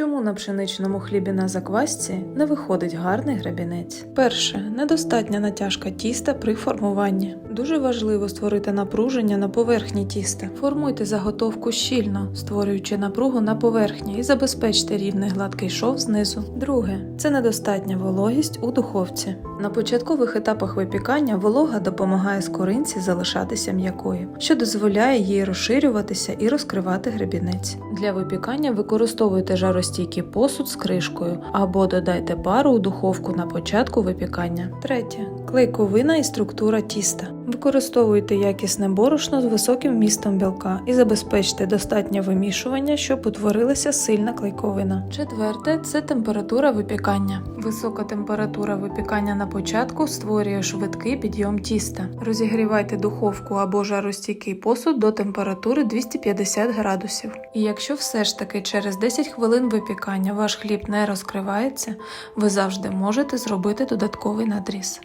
Чому на пшеничному хлібі на заквасці не виходить гарний гребінець? Перше, недостатня натяжка тіста при формуванні. Дуже важливо створити напруження на поверхні тіста. Формуйте заготовку щільно, створюючи напругу на поверхні і забезпечте рівний гладкий шов знизу. Друге, це недостатня вологість у духовці. На початкових етапах випікання волога допомагає скоринці залишатися м'якою, що дозволяє їй розширюватися і розкривати гребінець. Для випікання використовуйте жаростійкий посуд з кришкою або додайте пару у духовку на початку випікання. Третє клейковина і структура тіста. Використовуйте якісне борошно з високим вмістом білка і забезпечте достатнє вимішування, щоб утворилася сильна клейковина. Четверте це температура випікання. Висока температура випікання на початку створює швидкий підйом тіста. Розігрівайте духовку або жаростійкий посуд до температури 250 градусів. І якщо все ж таки через 10 хвилин випікання ваш хліб не розкривається, ви завжди можете зробити додатковий надріз.